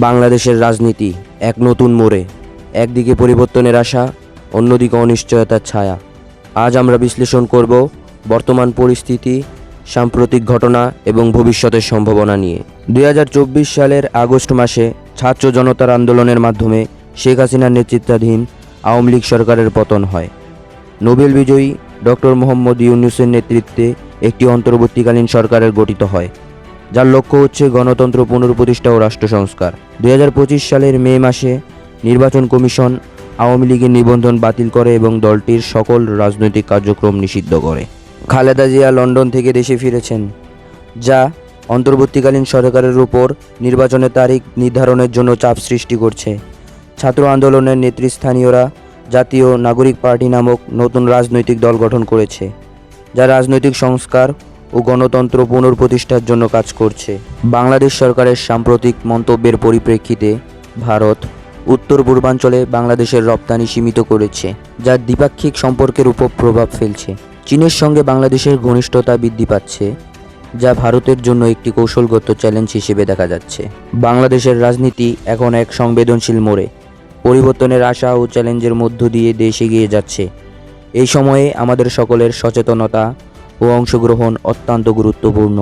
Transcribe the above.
বাংলাদেশের রাজনীতি এক নতুন মোড়ে। একদিকে পরিবর্তনের আশা, অন্যদিকে অনিশ্চয়তার ছায়া। আজ আমরা বিশ্লেষণ করব বর্তমান পরিস্থিতি, সাম্প্রতিক ঘটনা এবং ভবিষ্যতের সম্ভাবনা নিয়ে। দু হাজার চব্বিশ সালের আগস্ট মাসে ছাত্র জনতার আন্দোলনের মাধ্যমে শেখ হাসিনার নেতৃত্বাধীন আওয়ামী লীগ সরকারের পতন হয়। নোবেল বিজয়ী ডক্টর মোহাম্মদ ইউনুসের নেতৃত্বে একটি অন্তর্বর্তীকালীন সরকারের গঠিত হয়। যার লক্ষ্য হচ্ছে গণতন্ত্র পুনঃপ্রতিষ্ঠা ও রাষ্ট্র সংস্কার। দুই হাজার পঁচিশ সালের মে মাসে নির্বাচন কমিশন আওয়ামী লীগের নিবন্ধন বাতিল করে এবং দলটির সকল রাজনৈতিক কার্যক্রম নিষিদ্ধ করে। খালেদা জিয়া লন্ডন থেকে দেশে ফিরেছেন, যা অন্তর্বর্তীকালীন সরকারের উপর নির্বাচনের তারিখ নির্ধারণের জন্য চাপ সৃষ্টি করছে। ছাত্র আন্দোলনের নেতৃস্থানীয়রা জাতীয় নাগরিক পার্টি নামক নতুন রাজনৈতিক দল গঠন করেছে, যা রাজনৈতিক সংস্কার ও গণতন্ত্র পুনঃপ্রতিষ্ঠার জন্য কাজ করছে। বাংলাদেশ সরকারের সাম্প্রতিক মন্তব্যের পরিপ্রেক্ষিতে ভারত উত্তর পূর্বাঞ্চলে বাংলাদেশের রপ্তানি সীমিত করেছে, যা দ্বিপাক্ষিক সম্পর্কের উপর প্রভাব ফেলছে। চীনের সঙ্গে বাংলাদেশের ঘনিষ্ঠতা বৃদ্ধি পাচ্ছে, যা ভারতের জন্য একটি কৌশলগত চ্যালেঞ্জ হিসেবে দেখা যাচ্ছে। বাংলাদেশের রাজনীতি এখন এক সংবেদনশীল মোড়ে। পরিবর্তনের আশা ও চ্যালেঞ্জের মধ্য দিয়ে দেশ এগিয়ে যাচ্ছে। এই সময়ে আমাদের সকলের সচেতনতা ও অংশগ্রহণ অত্যন্ত গুরুত্বপূর্ণ।